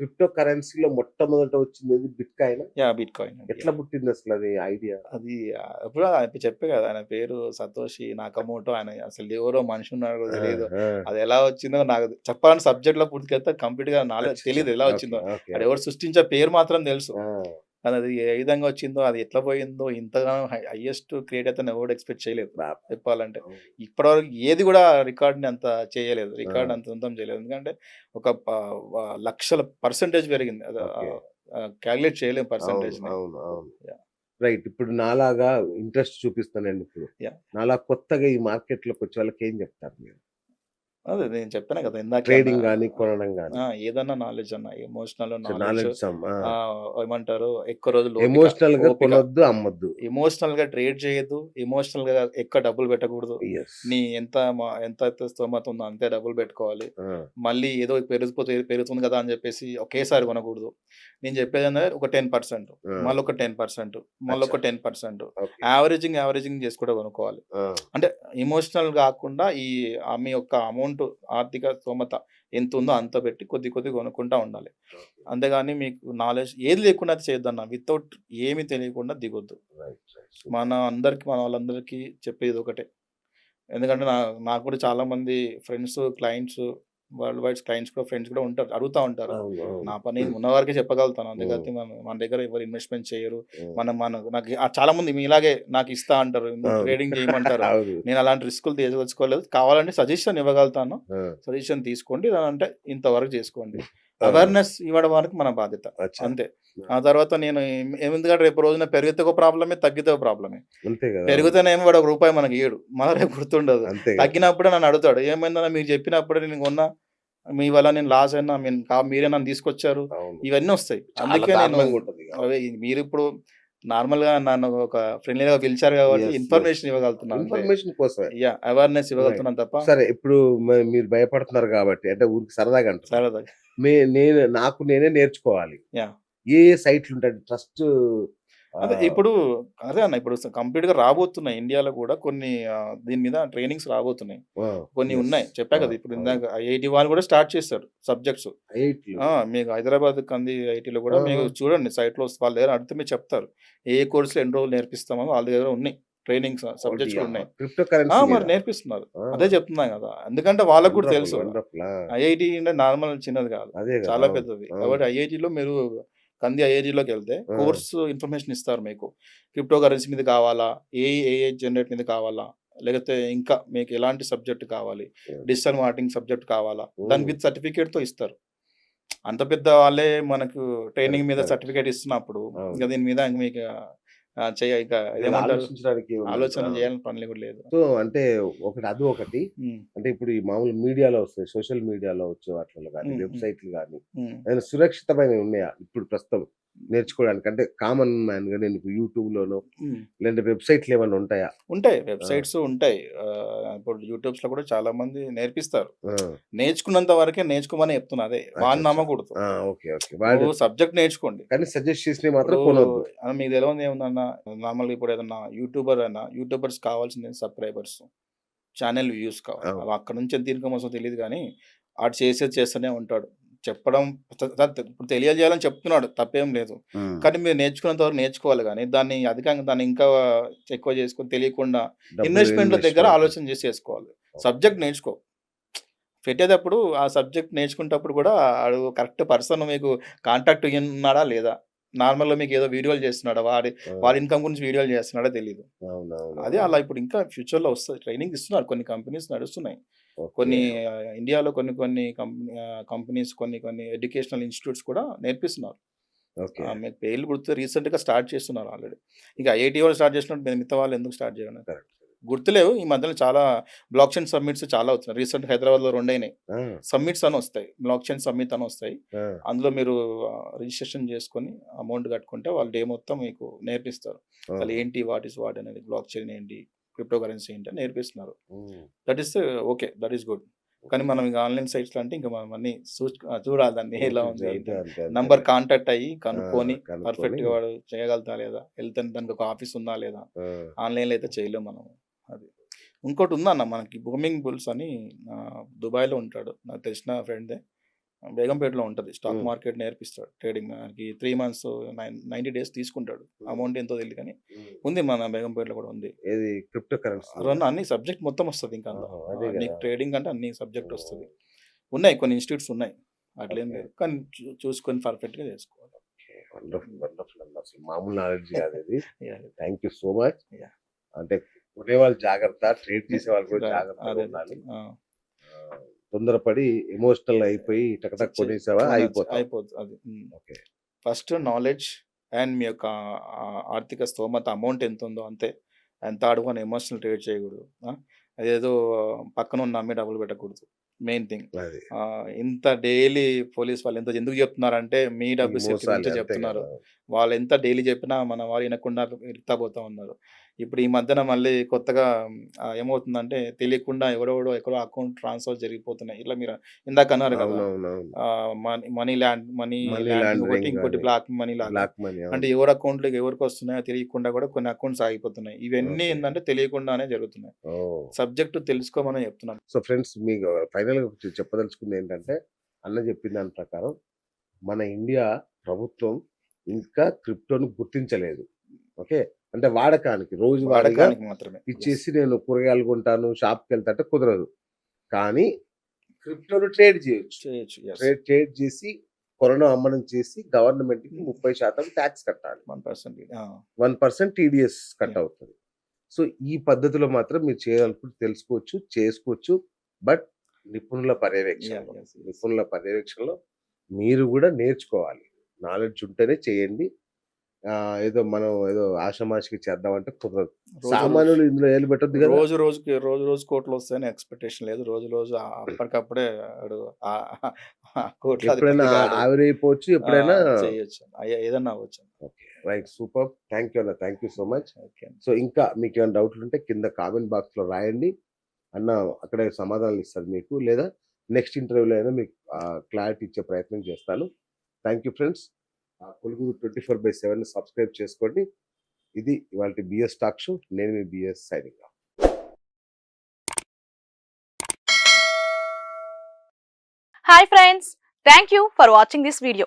Crypto కరెన్సీలో మొట్టమొదట వచ్చింది bitcoin yeah bitcoin ఎట్లా పుట్టింది అసలు అది ఐడియా? అది ఎప్పుడు ఆయన చెప్పే కదా ఆయన పేరు సతోషి నాకమోటో ఆయన అసలు ఎవరో మనిషి ఉన్నాడో తెలియదు. అది ఎలా వచ్చిందో నాకు చెప్పాలని సబ్జెక్ట్లో పూర్తిగా కంప్లీట్గా నాలెడ్జ్ తెలియదు ఎలా వచ్చిందో. అది ఎవరు సృష్టించే పేరు మాత్రం తెలుసు. అది ఏ విధంగా వచ్చిందో అది ఎట్లా పోయిందో ఇంతగానో హైయెస్ట్ క్రియేట్ అయితే ఎవరు ఎక్స్పెక్ట్ చేయలేదు. చెప్పాలంటే ఇప్పటివరకు ఏది కూడా రికార్డ్ని అంత చేయలేదు. రికార్డ్ అంత సొంతం చేయలేదు. ఎందుకంటే ఒక లక్షల పర్సంటేజ్ పెరిగింది. క్యాలిక్యులేట్ చేయలేము పర్సంటేజ్. రైట్. ఇప్పుడు నాలాగా ఇంట్రెస్ట్ చూపిస్తానండి ఇప్పుడు. నాలా కొత్తగా ఈ మార్కెట్లోకి వచ్చే వాళ్ళకి ఏం చెప్తారు మీరు? అదే నేను చెప్పాను కదా ఇందాక ట్రేడింగ్ కానీ కొనడం కానీ ఏదన్నా నాలెడ్జ్ అన్న ఎమోషనల్ నాలెడ్జ్ ఏమంటారు ఎక్కువ రోజులు ఎమోషనల్గా కొనొద్దు అమ్మొద్దు. ఎమోషనల్గా ట్రేడ్ చేయొద్దు ఎమోషనల్గా ఎక్కువ డబ్బులు పెట్టకూడదు. నీ ఎంత ఎంత స్తోమత ఉందో అంతే డబ్బులు పెట్టుకోవాలి. మళ్ళీ ఏదో పెరిగిపోతే పెరుగుతుంది కదా అని చెప్పేసి ఒకేసారి కొనకూడదు. నేను చెప్పేది అంటే ఒక టెన్ పర్సెంట్ మళ్ళీ ఒక టెన్ పర్సెంట్ మళ్ళీ ఒక టెన్ పర్సెంట్. యావరేజింగ్ యావరేజింగ్ చేసి కూడా కొనుక్కోవాలి. అంటే ఎమోషనల్ కాకుండా ఈ మీ యొక్క అమౌంట్ ఆర్థిక స్తోమత ఎంత ఉందో అంత పెట్టి కొద్ది కొద్ది కొనుక్కుంటా ఉండాలి. అంతేగాని మీకు నాలెడ్జ్ ఏది లేకుండా అది చేయొద్దన్న వితౌట్ ఏమీ తెలియకుండా దిగొద్దు. మన అందరికి మన వాళ్ళందరికీ చెప్పేది ఒకటే. ఎందుకంటే నా నాకు కూడా చాలా మంది friends clients world wide clients కూడా ఫ్రెండ్స్ కూడా ఉంటారు అడుగుతా ఉంటారు. నా పని ఉన్న వరకే చెప్పగలుగుతాను. అంతేకాదు మన మన దగ్గర ఎవరు ఇన్వెస్ట్మెంట్ చేయరు. మనం మన నాకు చాలా మంది మీలాగే నాకు ఇస్తా అంటారు. ట్రేడింగ్ చేయమంటారు. నేను అలాంటి రిస్కులు తీసుకోలేదు. కావాలంటే సజెషన్ ఇవ్వగలుగుతాను. సజెషన్ తీసుకోండి. అంటే ఇంతవరకు చేసుకోండి. అవేర్నెస్ ఇవ్వడం వరకు మన బాధ్యత. అంతే. ఆ తర్వాత నేను ఎందుకంటే రేపు రోజున పెరిగితే ఒక ప్రాబ్లమే. తగ్గితే ఒక ప్రాబ్లమే పెరుగుతేనేమో వాడు ఒక రూపాయి మనకి ఇయ్యడు. మన రేపు గుర్తుండదు. తగ్గినప్పుడే నన్ను అడుగుతాడు ఏమైందన్నా మీరు చెప్పినప్పుడే నేను కొన్నా? మీ వల్ల నేను లాస్ అయినా మీరే నన్ను తీసుకొచ్చారు. ఇవన్నీ వస్తాయి. అందుకే నేను మీరు ఇప్పుడు నార్మల్గా నన్ను ఒక ఫ్రెండ్లీగా పిలిచారు కాబట్టి ఇన్ఫర్మేషన్ ఇవ్వగలుగుతున్నాను ఇన్ఫర్మేషన్ కోసమే. యా అవేర్నెస్ ఇవ్వగలుగుతున్నాను తప్ప. సరే ఇప్పుడు మీరు భయపడుతున్నారు కాబట్టి అంటే ఊరికి సరదాగా అంటారు సరదా మే నేను నాకు నేనే నేర్చుకోవాలి. ఏ సైట్లు ఉంటాయి? ట్రస్ట్ అదే ఇప్పుడు అదే అన్న ఇప్పుడు కంప్లీట్గా రాబోతున్నాయి ఇండియాలో కూడా కొన్ని దీని మీద ట్రైనింగ్స్ రాబోతున్నాయి. కొన్ని ఉన్నాయి. చెప్పా కదా ఇప్పుడు ఇందాక ఐఐటి వాళ్ళు కూడా స్టార్ట్ చేస్తారు సబ్జెక్ట్స్. మీకు హైదరాబాద్ కంది ఐటీలో కూడా. మీకు చూడండి సైట్లో వాళ్ళ దగ్గర అడిగితే మీరు చెప్తారు. ఏ కోర్సులు ఎన్ని రోజులు నేర్పిస్తామో వాళ్ళ దగ్గర ఉన్నాయి. ట్రైనింగ్ సబ్జెక్ట్స్ ఉన్నాయి. మరి నేర్పిస్తున్నారు. అదే చెప్తున్నాం కదా. ఎందుకంటే వాళ్ళకు కూడా తెలుసు ఐఐటి అంటే నార్మల్ చిన్నది కాదు. చాలా పెద్దది. కాబట్టి ఐఐటిలో మీరు కంది ఐఐటిలోకి వెళ్తే. కోర్స్ ఇన్ఫర్మేషన్ ఇస్తారు మీకు. క్రిప్టో కరెన్సీ మీద కావాలా? ఏ ఏ జనరేట్ మీద కావాలా? లేకపోతే ఇంకా మీకు ఎలాంటి సబ్జెక్ట్ కావాలి. డిజిటల్ మార్కెటింగ్ సబ్జెక్ట్ కావాలా. దాని విత్ సర్టిఫికేట్తో ఇస్తారు. అంత పెద్ద వాళ్ళే మనకు ట్రైనింగ్ మీద. సర్టిఫికేట్ ఇస్తున్నప్పుడు. ఇంకా దీని మీద మీకు చేయ ఇక ఆలోచించడానికి? ఆలోచన. చేయాలని పని కూడా లేదు సో అంటే ఒకటి అది ఒకటి అంటే ఇప్పుడు ఈ మామూలు మీడియాలో వస్తాయి సోషల్ మీడియాలో వచ్చే వాటిలో కానీ. వెబ్సైట్లు కానీ. ఏదైనా సురక్షితమైన ఉన్నాయా ఇప్పుడు ప్రస్తుతం నేర్చుకోవడానికి. అంటే కామన్ మ్యాన్గా నేను యూట్యూబ్ లోనో. లేదంటే వెబ్సైట్లు ఏమైనా ఉంటాయా? ఉంటాయి. వెబ్సైట్స్ ఉంటాయి. ఇప్పుడు యూట్యూబ్స్లో కూడా చాలా మంది నేర్పిస్తారు. నేర్చుకున్నంత వరకే నేర్చుకోమని చెప్తున్నా అదే. వాడిని అచ్చా. నమ్మకూడదు. Okay okay. వాడు సబ్జెక్ట్ నేర్చుకోండి. కానీ సజెస్ట్ చేసినవి మాత్రం మీకు తెలియదు ఏముందన్న నార్మల్గా ఇప్పుడు ఏదన్నా యూట్యూబర్ అయినా యూట్యూబర్స్ కావాల్సింది సబ్స్క్రైబర్స్ ఛానల్ వ్యూస్ కావాలి. అక్కడ నుంచి ఎంత ఇన్కమ్ వస్తుందో తెలియదు కానీ ఆడు చేసేది చేస్తూనే ఉంటాడు. చెప్పడం ఇప్పుడు తెలియజేయాలని చెప్తున్నాడు తప్పేం లేదు. కానీ మీరు నేర్చుకున్నంత వరకు నేర్చుకోవాలి కానీ దాన్ని అధికంగా దాన్ని ఇంకా ఎక్కువ చేసుకొని తెలియకుండా ఇన్వెస్ట్మెంట్ల దగ్గర. ఆలోచన చేసి చేసుకోవాలి సబ్జెక్ట్ నేర్చుకో. పెట్టేటప్పుడు ఆ సబ్జెక్ట్ నేర్చుకునేటప్పుడు కూడా ఆడు కరెక్ట్ పర్సన్ మీకు కాంటాక్ట్ ఉన్నాడా లేదా? నార్మల్గా మీకు ఏదో వీడియోలు చేస్తున్నాడా? వాడి వాడి ఇన్కమ్ గురించి వీడియోలు చేస్తున్నాడా తెలియదు. అదే అలా ఇప్పుడు ఇంకా ఫ్యూచర్లో వస్తుంది. ట్రైనింగ్ ఇస్తున్నారు. కొన్ని కంపెనీస్ నడుస్తున్నాయి. కొన్ని ఇండియాలో కొన్ని కొన్ని కంపెనీ కంపెనీస్ కొన్ని కొన్ని ఎడ్యుకేషనల్ ఇన్స్టిట్యూట్స్ కూడా నేర్పిస్తున్నారు. మీకు పేర్లు గుర్తు రీసెంట్గా స్టార్ట్ చేస్తున్నారు ఆల్రెడీ. ఇంకా ఐఐటీ వాళ్ళు స్టార్ట్ చేసినట్టు మీరు మిగతా వాళ్ళు ఎందుకు స్టార్ట్ చేయడం. గుర్తులేవు ఈ మధ్యలో చాలా బ్లాక్ చైన్ సమ్మిట్స్ చాలా వస్తున్నాయి. రీసెంట్ హైదరాబాద్లో రెండు అయినాయి ఆ, సమ్మిట్స్ అని వస్తాయి. బ్లాక్ చైన్ సమ్మిట్ అని వస్తాయి. అందులో మీరు రిజిస్ట్రేషన్ చేసుకొని అమౌంట్ కట్టుకుంటే వాళ్ళు డే మొత్తం మీకు నేర్పిస్తారు. అసలు ఏంటి వాట్ ఇస్ వాట్ అనేది బ్లాక్ చైన్ ఏంటి? క్రిప్టో కరెన్సీ ఏంటి అని నేర్పిస్తున్నారు. That is okay that is good కానీ మనం ఇంకా ఆన్లైన్ సైట్స్ అంటే ఇంకా మనం అన్ని చూడాలి దాన్ని ఎలా ఉంది. నంబర్ కాంటాక్ట్ అయ్యి కనుక్కొని పర్ఫెక్ట్గా వాడు చేయగలుగుతా లేదా? వెళ్తే దానికి ఒక ఆఫీస్ ఉందా లేదా? ఆ, ఆన్లైన్లో అయితే చేయలేము మనం అది. ఇంకోటి ఉందన్న మనకి బూమింగ్ బుల్స్ అని ఆ, దుబాయ్లో ఉంటాడు. నాకు తెలిసిన ఫ్రెండే బేగంపేటలో ఉంటది. స్టాక్. మార్కెట్ నేర్పిస్తాడు. ట్రేడింగ్ దానికి three months nine ninety days తీసుకుంటాడు. అమౌంట్ ఎంతో తెలియదు కానీ ఉంది మన బేగంపేటలో కూడా ఉంది. ఏది క్రిప్టో కరెన్సీ అన్ని సబ్జెక్ట్ మొత్తం వస్తుంది ఇంకా నీకు. ట్రేడింగ్ అంటే అన్ని సబ్జెక్ట్ వస్తుంది. ఉన్నాయి కొన్ని ఇన్స్టిట్యూట్స్ ఉన్నాయి. అట్లేం. లేదు. కానీ చూసుకొని పర్ఫెక్ట్గా చేసుకోవాలి వండర్ఫుల్ వండర్ఫుల్ అన్న అసలు మామూలు నాలెడ్జ్ కాదు ఇది. Yeah. Thank you so much. అంటే కొనే వాళ్ళు జాగ్రత్త ట్రేడ్ చేసే వాళ్ళు కూడా జాగ్రత్తగా ఉండాలి. ఆ, తొందరపడి ఎమోషనల్ అయిపోయి టకటక్ కొనేసావా అయిపోతాం అయిపోతుంది అది ఓకే. ఫస్ట్ నాలెడ్జ్ అండ్ మీ యొక్క ఆర్థిక స్తోమత అమౌంట్ ఎంత ఉందో అంతే. ఎంత అడుగుని ఎమోషనల్ ట్రేడ్ చేయకూడదు? అదేదో పక్కన ఉన్న అమ్మి డబ్బులు పెట్టకూడదు. మెయిన్ థింగ్ ఇంత డైలీ పోలీస్ వాళ్ళు ఎంత ఎందుకు చెప్తున్నారంటే మీ డబ్బు చెప్తున్నారు. వాళ్ళు ఎంత డైలీ చెప్పినా మన వారు వినకుండా పోతా ఉన్నారు. ఇప్పుడు ఈ మధ్యన మళ్ళీ కొత్తగా ఏమవుతుందంటే తెలియకుండా ఎవడెవడో ఎక్కడో అకౌంట్ ట్రాన్స్ఫర్ జరిగిపోతున్నాయి. ఇట్లా మీరు ఇందాక అన్నారు కదా మనీ ల్యాండ్ మనీ ల్యాండ్ ఒకటి ఇంకోటి. బ్లాక్ మనీ బ్లాక్ మనీ అంటే ఎవరి అకౌంట్లోకి ఎవరికి వస్తున్నాయో తెలియకుండా కూడా కొన్ని అకౌంట్స్ ఆగిపోతున్నాయి. ఇవన్నీ. ఏంటంటే తెలియకుండానే జరుగుతున్నాయి. సబ్జెక్ట్ తెలుసుకోమని చెప్తున్నాను. సో ఫ్రెండ్స్ మీకు ఫైనల్ చెప్పదలుచుకుంది ఏంటంటే అన్న చెప్పిన దాని ప్రకారం మన ఇండియా ప్రభుత్వం ఇంకా క్రిప్టోను గుర్తించలేదు. ఓకే? అంటే వాడకానికి రోజువారీగా వాడకానికి మాత్రమే. ఇచ్చేసి నేను కూరగాయలు కొంటాను షాప్కి వెళ్తా అంటే కుదరదు. కానీ క్రిప్టోను ట్రేడ్ చేయొచ్చు. చేయొచ్చు ట్రేడ్ ట్రేడ్ చేసి కొనడం అమ్మడం చేసి గవర్నమెంట్కి ముప్పై శాతం ట్యాక్స్ కట్టాలి. One percent one percent TDS cut Yeah. అవుతుంది. సో ఈ పద్ధతిలో మాత్రం మీరు చేయాలనుకుంటే తెలుసుకోవచ్చు చేసుకోవచ్చు బట్ నిపుణుల పర్యవేక్షణ నిపుణుల పర్యవేక్షణలో మీరు కూడా నేర్చుకోవాలి. నాలెడ్జ్ ఉంటేనే చేయండి. ఏదో మనం ఏదో ఆషమాషికి చేద్దామంటే కుదరదు. సామాన్యులు ఇందులో ఏలు పెట్టద్దు కదా. రోజు రోజుకి రోజు రోజు కోట్లు వస్తాయని ఎక్స్పెక్టేషన్ లేదు. రోజు రోజు అప్పటికప్పుడే కోట్లు ఎప్పుడైనా. ఆవిరైపోవచ్చు ఎప్పుడైనా చేయొచ్చు. ఏదన్నా అవ్వచ్చు. Okay right super. Thank you అన్న thank you so much. Okay so ఇంకా మీకు ఏమైనా డౌట్లు ఉంటే కింద కామెంట్ బాక్స్లో రాయండి. అన్న అక్కడే సమాధానాలు ఇస్తారు మీకు. లేదా నెక్స్ట్ ఇంటర్వ్యూలో అయినా మీకు క్లారిటీ ఇచ్చే ప్రయత్నం చేస్తాను. Thank you friends. కొలుగురు twenty four by seven subscribe చేసుకోండి. ఇది ఇవాళ బిఎస్ టాక్ షో. నేను మీ BS signing hi friends thank you for watching this video